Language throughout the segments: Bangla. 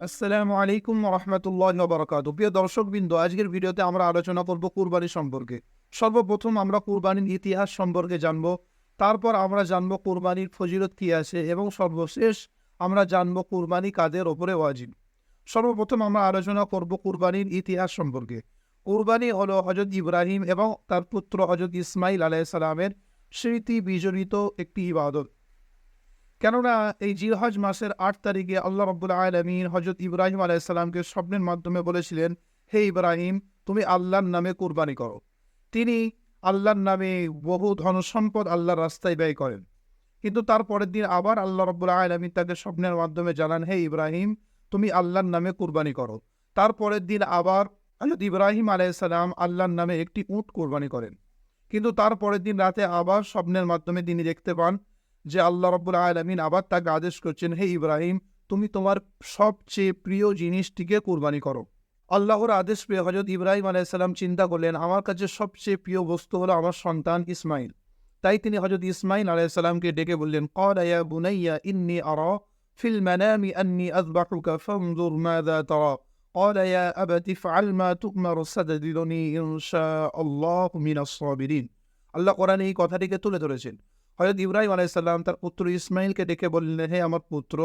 আসসালামু আলাইকুম রহমতুল্লাহ বরকাত প্রিয় দর্শক বিন্দু আজকের ভিডিওতে আমরা আলোচনা করব কুরবানি সম্পর্কে। সর্বপ্রথম আমরা কুরবানির ইতিহাস সম্পর্কে জানব, তারপর আমরা জানব কুরবানির ফজিলত কী আছে, এবং সর্বশেষ আমরা জানব কুরবানি কাদের ওপরে ওয়াজিব। সর্বপ্রথম আমরা আলোচনা করব কুরবানির ইতিহাস সম্পর্কে। কুরবানি হলো হজরত ইব্রাহিম এবং তার পুত্র হজরত ইসমাইল আলাইসালামের স্মৃতি বিজড়িত একটি ইবাদত। কেননা এই জিলহজ মাসের আট তারিখে আল্লাহ রব্বুল আলমিন হজরত ইব্রাহিম আলাইসাল্লামকে স্বপ্নের মাধ্যমে বলেছিলেন, হে ইব্রাহিম, তুমি আল্লাহর নামে কুরবানি করো। তিনি আল্লাহর নামে বহু ধন সম্পদ আল্লাহর রাস্তায় ব্যয় করেন। কিন্তু তার পরের দিন আবার আল্লাহ রব্বুল আলমিন তাকে স্বপ্নের মাধ্যমে জানান, হে ইব্রাহিম, তুমি আল্লাহর নামে কুরবানি করো। তার পরের দিন আবার হজরত ইব্রাহিম আলাইসাল্লাম আল্লাহর নামে একটি উট কুরবানি করেন। কিন্তু তার পরের দিন রাতে আবার স্বপ্নের মাধ্যমে তিনি দেখতে পান যে আল্লাহ রব্বুল আলমিন আবার তাকে আদেশ করছেন, হে ইব্রাহিম, তুমি তোমার সবচেয়ে প্রিয় জিনিসটিকে কুরবানি করো। আল্লাহর আদেশ পেয়ে হজরত ইব্রাহিম আলাইসাল্লাম চিন্তা করলেন, আমার কাছে সবচেয়ে প্রিয় বস্তু হলো আমার সন্তান ইসমাইল। তাই তিনি হজরত ইসমাইল আলাইসাল্লামকে ডেকে বললেন কল আয়া বুনাইয়া ইন্নি আর ফিল মানামি আন্নি আযবাহুকা ফানজুর মাযা তারা। قال يا أبت افعل ما تؤمر ستجدني إن شاء الله من الصابرين আল্লাহ কোরআনে এই কথাটিকে তুলে ধরেছেন হয়তো ইব্রাহিম আলাইসাল্লাম তার পুত্র ইসমাইলকে ডেকে বললেন হে আমার পুত্র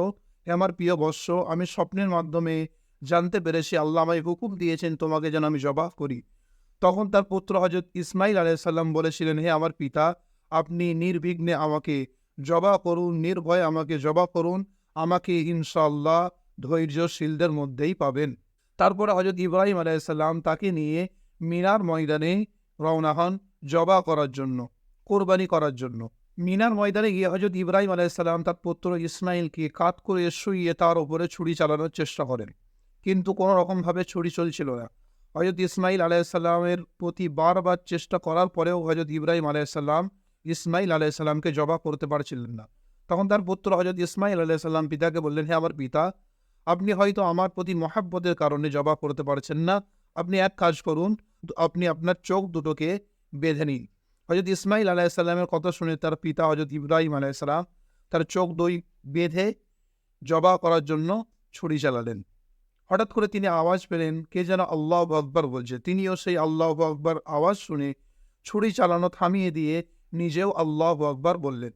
হে আমার প্রিয় বৎস আমি স্বপ্নের মাধ্যমে জানতে পেরেছি আল্লাহ আমায় হুকুম দিয়েছেন তোমাকে যেন আমি জবাব করি তখন তার পুত্র হজরত ইসমাইল আলাইসাল্লাম বলেছিলেন হে আমার পিতা আপনি নির্বিঘ্নে আমাকে জবা করুন নির্ভয়ে আমাকে জবা করুন আমাকে ইনশাল্লাহ ধৈর্যশীলদের মধ্যেই পাবেন তারপরে হজরত ইব্রাহিম আলাইসাল্লাম তাকে নিয়ে মিনার ময়দানে রওনা হন জবা করার জন্য, কোরবানি করার জন্য। মিনার ময়দানে গিয়ে হজরত ইব্রাহিম আলাইসাল্লাম তার পুত্র ইসমাইলকে কাত করে শুইয়ে তার ওপরে ছুরি চালানোর চেষ্টা করেন। কিন্তু কোনো রকমভাবে ছুরি চলছিল না। হজরত ইসমাইল আলাইসাল্লামের প্রতি বারবার চেষ্টা করার পরেও হজরত ইব্রাহিম আলাইসাল্লাম ইসমাইল আলাইসাল্লামকে জবা করতে পারছিলেন না। তখন তার পুত্র হজরত ইসমাইল আলাইসাল্লাম পিতাকে বললেন, হে আমার পিতা আপনি হয়তো আমার প্রতি মহাব্বতের কারণে জবা করতে পারছেন না। আপনি এক কাজ করুন, আপনি আপনার চোখ দুটোকে বেঁধে নিন। হজরত ইসমাইল আলাইসাল্লামের কথা শুনে তার পিতা হজরত ইব্রাহিম আলাইসাল্লাম তার চোখ দই বেঁধে জবা করার জন্য ছুরি চালালেন। হঠাৎ করে তিনি আওয়াজ পেলেন, কে যেন আল্লাহ আকবর বলছে। তিনিও সেই আল্লাহ আকবর আওয়াজ শুনে ছুরি চালানো থামিয়ে দিয়ে নিজেও আল্লাহ আকবর বললেন।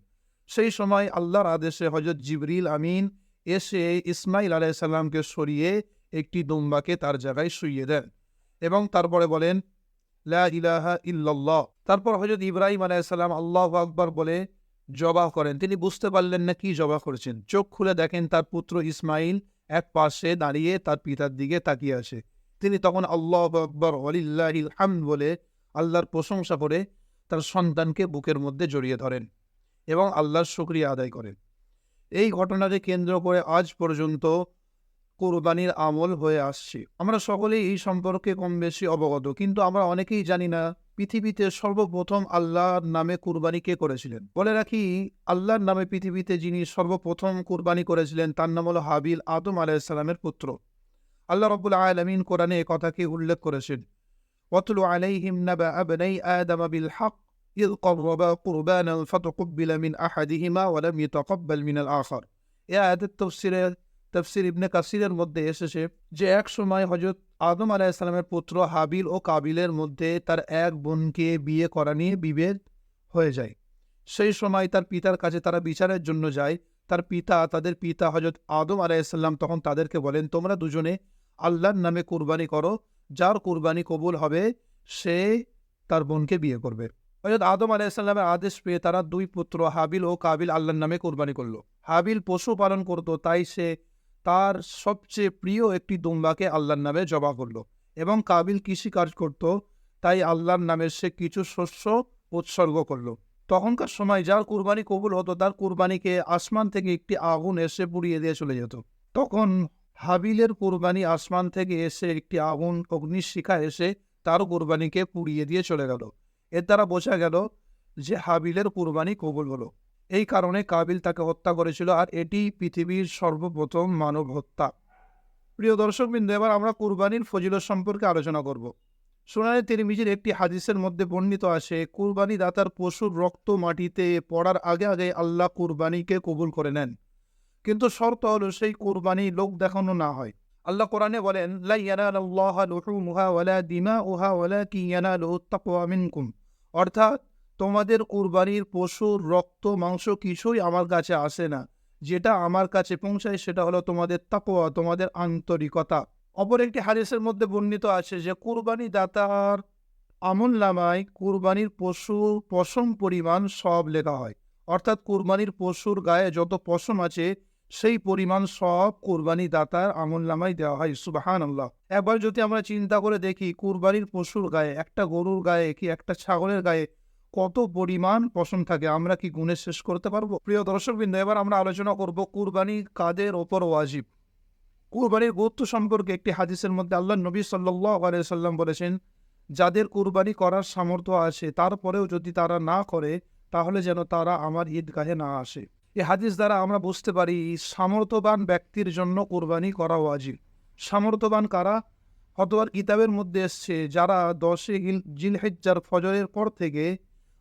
সেই সময় আল্লাহর আদেশে হজরত জিবরিল আমিন এসে ইসমাইল আলাইসাল্লামকে সরিয়ে একটি দুম্বাকে তার জায়গায় শুইয়ে দেন এবং তারপরে বলেন ইলাহা ইল্লাল্লাহ। তারপর হজরত ইব্রাহিম আলাইসাল্লাম আল্লাহ আকবর বলে জবাহ করেন। তিনি বুঝতে পারলেন না কি জবাহ করেছেন। চোখ খুলে দেখেন তার পুত্র ইসমাইল এক পাশে দাঁড়িয়ে তার পিতার দিকে তাকিয়ে আছে। তিনি তখন আল্লাহ আকবর অলিল্লাহিল হাম বলে আল্লাহর প্রশংসা করে তার সন্তানকে বুকের মধ্যে জড়িয়ে ধরেন এবং আল্লাহর শুক্রিয়া আদায় করেন। এই ঘটনাকে কেন্দ্র করে আজ পর্যন্ত কোরবানির আমল হয়ে আসছে। আমরা সকলেই এই সম্পর্কে কম বেশি অবগত, কিন্তু আমরা অনেকেই জানি না পৃথিবীতে সর্বপ্রথম আল্লাহর নামে কুরবানি কে করেছিলেন। বলে রাখি, আল্লাহর নামে পৃথিবীতে যিনি সর্বপ্রথম কুরবানি করেছিলেন তার নাম হল হাবিল আদম আলাইসালামের পুত্র। আল্লাহ রবুল আলমিন কোরআনে এ কথাকে উল্লেখ করেছেন অতুল আলাই হিমনা আবনাই আদম বিল হক। إذ قربا قربانا فتقبل من أحدهما ولم يتقبل من الآخر এ আয়াতের তফসিরে তফসির ইবনে কাসিরের মধ্যে এসেছে যে এক সময় হজরত আদম আলাইসালামের পুত্র হাবিল ও কাবিলের মধ্যে তার এক বোনকে বিয়ে করা নিয়ে বিভেদ হয়ে যায় সেই সময় তার পিতার কাছে তারা বিচারের জন্য যায় তার পিতা তাদের পিতা হজরত আদম আলাইসাল্লাম তখন তাদেরকে বলেন তোমরা দুজনে আল্লাহর নামে কুরবানি করো যার কুরবানি কবুল হবে সে তার বোনকে বিয়ে করবে হজরত আদম আলাইসাল্লামের আদেশ পেয়ে তারা দুই পুত্র হাবিল ও কাবিল আল্লাহর নামে কোরবানি করল। হাবিল পশু পালন করতো, তাই সে তার সবচেয়ে প্রিয় একটি দুম্বাকে আল্লাহর নামে জবা করল এবং কাবিল কৃষিকাজ করত, তাই আল্লাহর নামে সে কিছু শস্য উৎসর্গ করল। তখনকার সময় যার কুরবানি কবুল হতো, তার কুরবানিকে আসমান থেকে একটি আগুন এসে পুড়িয়ে দিয়ে চলে যেত। তখন হাবিলের কুরবানি আসমান থেকে এসে একটি আগুন অগ্নিশিখা এসে তার কুরবানিকে পুড়িয়ে দিয়ে চলে গেল। এর দ্বারা বোঝা গেল যে হাবিলের কুরবানি কবুল হলো। এই কারণে কাবিল তাকে হত্যা করেছিল আর এটি পৃথিবীর সর্বপ্রথম মানব হত্যা। প্রিয় দর্শকবৃন্দ, এবার আমরা কুরবানির ফজিলত সম্পর্কে আলোচনা করব। সোনালি তিরমিজির একটি হাদিসের মধ্যে বর্ণিত আছে কুরবানি দাতার পশুর রক্ত মাটিতে পড়ার আগে আগে আল্লাহ কুরবানিকে কবুল করে নেন। কিন্তু শর্ত হলো সেই কুরবানি লোক দেখানো না হয়। আল্লাহ কোরআনে বলেন মিনকুম। অর্থাৎ তোমাদের কুরবানির পশুর রক্ত, মাংস কিছুই আমার কাছে আসে না। যেটা আমার কাছে পৌঁছায় সেটা হলো তোমাদের তাকওয়া, তোমাদের আন্তরিকতা। অপর একটি হারিসের মধ্যে বর্ণিত আছে যে কুরবানি দাতার আমল নামায় কুরবানির পশুর পশম পরিমাণ সব লেখা হয়। অর্থাৎ কুরবানির পশুর গায়ে যত পশম আছে সেই পরিমাণ সব কুরবানি দাতার আমল নামায় দেওয়া হয় সুবাহান আল্লাহ একবার যদি আমরা চিন্তা করে দেখি, কুরবানির পশুর গায়ে, একটা গরুর গায়ে কি একটা ছাগলের গায়ে কত পরিমাণ পশম থাকে, আমরা কি গুণে শেষ করতে পারব? প্রিয় দর্শকবৃন্দ, এবার আমরা আলোচনা করব কুরবানি কাদের ওপর ওয়াজিব। কুরবানির গুরুত্ব সম্পর্কে একটি হাদিসের মধ্যে আল্লাহ নবী সাল্লাহ সাল্লাম বলেছেন, যাদের কুরবানি করার সামর্থ্য আছে, তারপরেও যদি তারা না করে, তাহলে যেন তারা আমার ঈদগাহে না আসে। এই হাদিস দ্বারা আমরা বুঝতে পারি সামর্থ্যবান ব্যক্তির জন্য কোরবানি করা ওয়াজিব। সামর্থ্যবান কারা? হতবার কিতাবের মধ্যে এসছে, যারা দশে জিলহেজ্জার ফজরের পর থেকে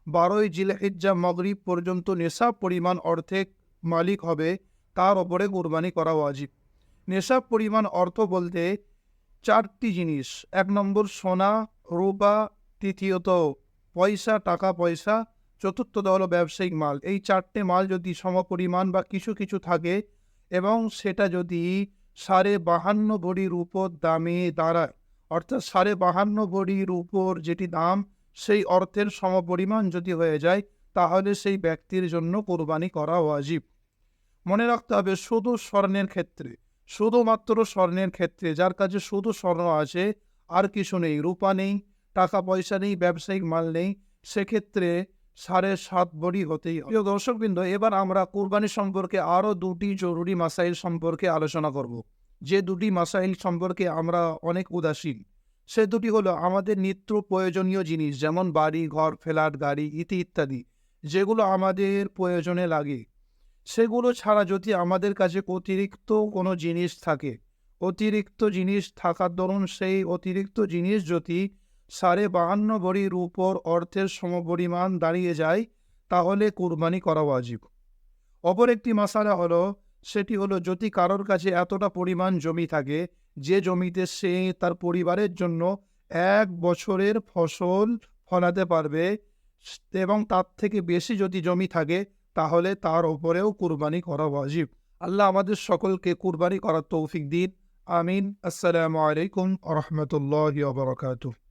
বারোই জিলহেজ্জা মগরিব পর্যন্ত নেশাব পরিমাণ অর্থের মালিক হবে, তার ওপরে কোরবানি করা ওয়াজিব। নেশাব পরিমাণ অর্থ বলতে চারটি জিনিস। এক নম্বর সোনা, রূপা, তৃতীয়ত পয়সা, টাকা পয়সা চতুর্থত হলো ব্যবসায়িক মাল। এই চারটে মাল যদি সমপরিমাণ বা কিছু কিছু থাকে এবং সেটা যদি সাড়ে বাহান্ন ভরির উপর দামে দাঁড়ায়, অর্থাৎ সাড়ে বাহান্ন ভরির উপর যেটি দাম, সেই অর্থের সমপরিমাণ যদি হয়ে যায়, তাহলে সেই ব্যক্তির জন্য কোরবানি করা ওয়াজিব। মনে রাখতে হবে, শুধু স্বর্ণের ক্ষেত্রে, শুধুমাত্র স্বর্ণের ক্ষেত্রে, যার কাছে শুধু স্বর্ণ আছে, আর কিছু নেই, রূপা নেই, টাকা পয়সা নেই, ব্যবসায়িক মাল নেই, সেক্ষেত্রে সাড়ে সাত বড়ি হতেই প্রিয় দর্শকবৃন্দ, এবার আমরা কুরবানি সম্পর্কে আরও দুটি জরুরি মাসাইল সম্পর্কে আলোচনা করব। যে দুটি মাসাইল সম্পর্কে আমরা অনেক উদাসীন, সে দুটি হলো আমাদের নিত্য প্রয়োজনীয় জিনিস, যেমন বাড়ি, ঘর, ফ্ল্যাট, গাড়ি ইতি ইত্যাদি, যেগুলো আমাদের প্রয়োজনে লাগে। সেগুলো ছাড়া যদি আমাদের কাছে অতিরিক্ত কোনো জিনিস থাকে, অতিরিক্ত জিনিস থাকার দরুন সেই অতিরিক্ত জিনিস যদি সাড়ে বাহান্ন ভরির উপর অর্থের সমপরিমাণ দাঁড়িয়ে যায়, তাহলে কুরবানি করা ওয়াজিব। অপর একটি মশালা হলো, সেটি হলো, যদি কারোর কাছে এতটা পরিমাণ জমি থাকে, যে জমিতে সে তার পরিবারের জন্য এক বছরের ফসল ফলাতে পারবে, এবং তার থেকে বেশি যদি জমি থাকে, তাহলে তার ওপরেও কুরবানি করা ওয়াজিব। আল্লাহ আমাদের সকলকে কুরবানি করার তৌফিক দিন। আমিন। আসসালামু আলাইকুম রহমতুল্লাহ বারকাতুহ।